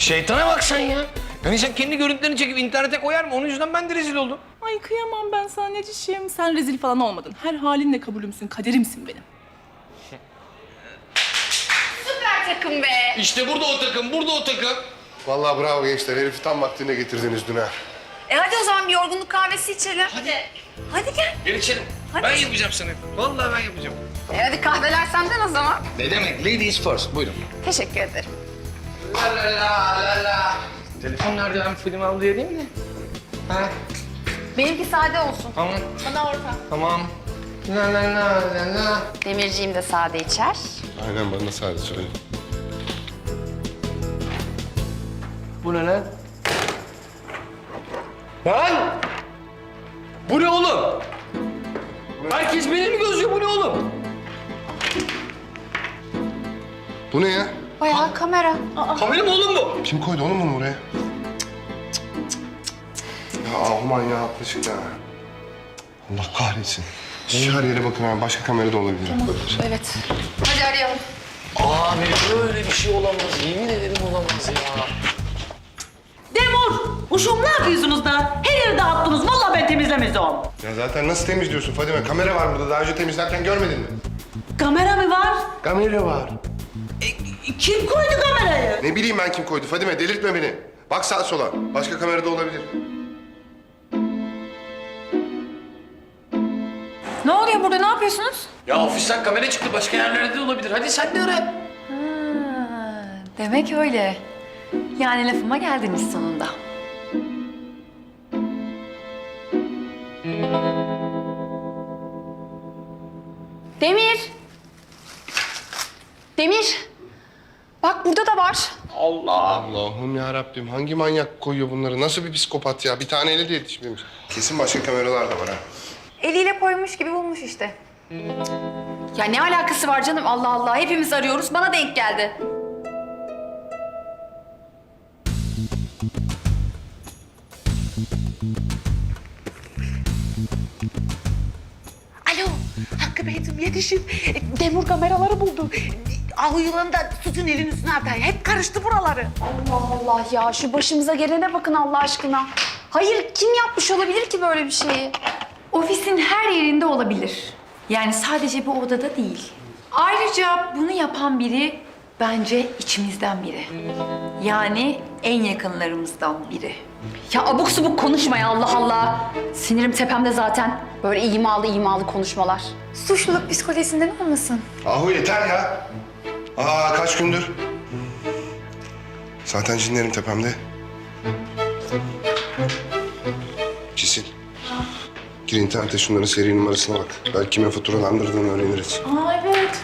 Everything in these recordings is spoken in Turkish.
Şeytana bak sen ya. Yani sen kendi görüntülerini çekip internete koyar mı? Onun yüzden ben de rezil oldum. Ay kıyamam ben sana necişim. Sen rezil falan olmadın. Her halinle kabulümsün, kaderimsin benim. Süper takım be. İşte burada o takım, burada o takım. Vallahi bravo gençler. Herifi tam vaktinde getirdiniz dün ha. E hadi o zaman bir yorgunluk kahvesi içelim. Hadi. Hadi gel. Gel içelim. Hadi. Ben yapacağım sana. Vallahi ben yapacağım. E hadi kahveler senden o zaman. Ne demek? Ladies first. Buyurun. Teşekkür ederim. La la la la la. Telefon nerede? Ben film al diye değil mi? Ha, Benimki sade olsun. tamam. Bana orta. Tamam. La la la la la. Demirciğim de sade içer. Aynen bana sadece söyle. Bu ne lan? Lan! Bu ne oğlum? Herkes beni mi gözlüyor? Bu ne oğlum? Bu ne ya? Bayağı kamera. Kamera mı oğlum bu? Kim koydu oğlum bunu buraya? Ya Alman ya yaklaşık ya. Allah kahretsin. Şu her yere bakın ha. Başka kamera da olabilir. Evet. Hadi arayalım. Abi böyle bir şey olamaz. Yemin ederim olamaz ya. Demur! Uşum ne yapıyorsunuz da? Her yeri dağıttınız. Vallahi ben temizlemeyeceğim. Ya zaten nasıl temizliyorsun Fadime? Kamera var burada. Daha önce temizlerken görmedin mi? Kamera mı var? Kamera var. Kim koydu kamerayı? Ne bileyim ben kim koydu Fadime. Delirtme beni. Bak sağa sola. Başka kamera da olabilir. Ne oluyor burada? Ne yapıyorsunuz? Ya ofisten kamera çıktı. Başka yerlerde de olabilir. Hadi sen de ara. Demek öyle. Yani lafıma geldiniz sonunda. Demir. Demir. Bak burada da var. Allah'ım ya Rabbim hangi manyak koyuyor bunları? Nasıl bir psikopat ya? Bir taneyle de yetişmemiş. Kesin başka kameralar da var ha. Eliyle koymuş gibi bulmuş işte. Ya ne alakası var canım Allah Allah. Hepimiz arıyoruz. Bana denk geldi. Yetişin. Demir kameraları buldu. Ah yılanı da suçun elin üstüne atar. Hep karıştı buraları. Allah Allah ya şu başımıza gelene bakın Allah aşkına. Hayır kim yapmış olabilir ki böyle bir şeyi? Ofisin her yerinde olabilir. Yani sadece bu odada değil. Ayrıca bunu yapan biri bence içimizden biri. Yani en yakınlarımızdan biri. Ya abuk subuk konuşma ya Allah Allah. Sinirim tepemde zaten. Böyle imalı imalı konuşmalar. Suçluluk psikolojisinden olmasın? Ahu yeter ya. Aa kaç gündür. Zaten cinlerim tepemde. Cisil. Gir internete şunların seri numarasına bak. Belki kime faturalandırdığını öğreniriz. Aa evet.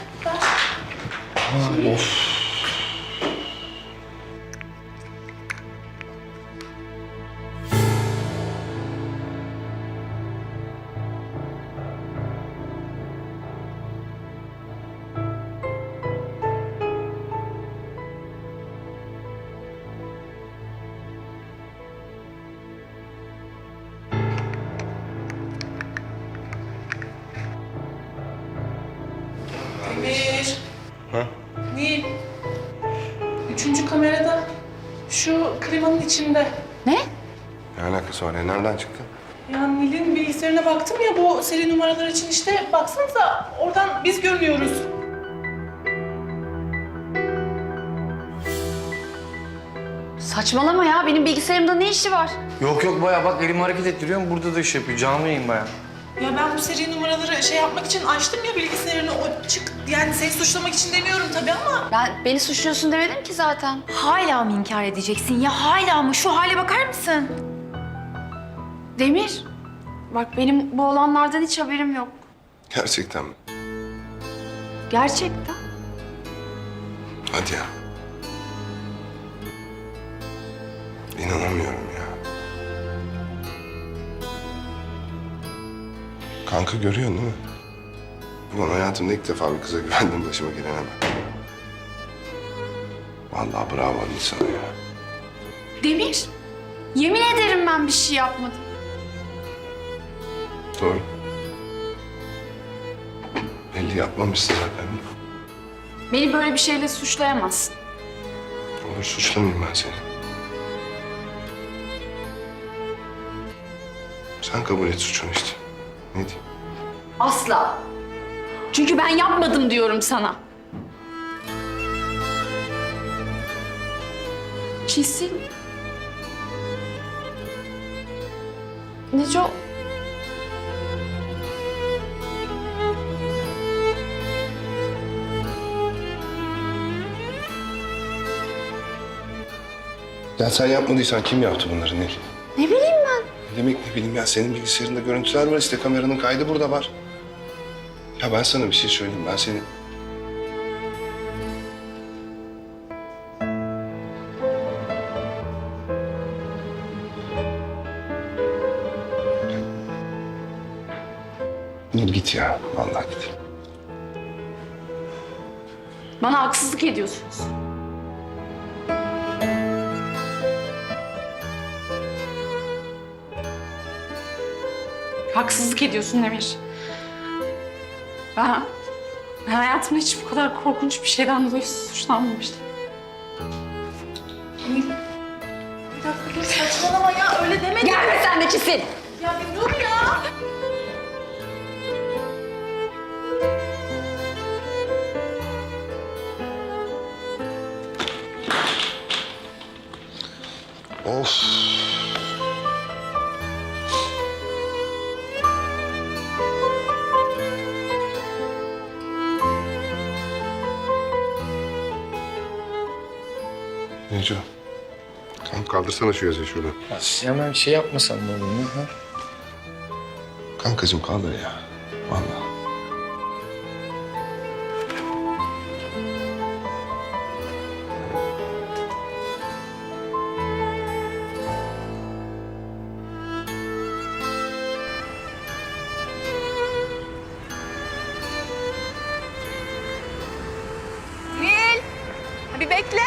Demir. Ha? Nil. Üçüncü kamerada. Şu klimanın içinde. Ne? Ne alakası var ya? Nereden çıktı? Ya Nil'in bilgisayarına baktım ya bu seri numaralar için işte. Baksanıza oradan biz görünüyoruz. Saçmalama ya benim bilgisayarımda ne işi var? Yok yok baya bak elimi hareket ettiriyorum. Burada da iş yapıyor. Canlı yayın baya. Ya ben bu seri numaraları şey yapmak için açtım ya bilgisayarını. O çık yani seni suçlamak için demiyorum tabii ama. Ben beni suçluyorsun demedim ki zaten. Hala mı inkar edeceksin ya hala mı? Şu hale bakar mısın? Demir. Bak benim bu olanlardan hiç haberim yok. Gerçekten mi? Gerçekten. Hadi ya. İnanamıyorum ya. Kanka görüyorsun değil mi? Ulan hayatımda ilk defa bir kıza güvendim başıma gelene bak. Vallahi bravo Nisan'a ya. Demir, yemin ederim ben bir şey yapmadım. Doğru. Belli yapmamışsın zaten. Beni böyle bir şeyle suçlayamazsın. Olur suçlamayayım ben seni. Sen kabul et suçunu işte. Ne diyeyim? Asla. Çünkü ben yapmadım diyorum sana. Kesin. Neco... Ya sen yapmadıysan kim yaptı bunları Nil? Ne bileyim demek ne bileyim ya senin bilgisayarında görüntüler var işte kameranın kaydı burada var. Ya ben sana bir şey söyleyeyim ben seni... Nil git ya vallahi git. Bana haksızlık ediyorsunuz. Haksızlık ediyorsun Demir. Ben, ben hayatımda hiç bu kadar korkunç bir şeyden dolayı suçlanmamıştım. Bir dakika dur saçmalama ya öyle demedim. Gelme sen de kesin. Ya bir dur ya. Of. Neco. Tamam kaldırsana şu yazıyı şuradan. Ya siz hemen şey yapmasan ne olur mu? Ha? Kankacığım kaldır ya. Vallahi. Nil. Bir bekle.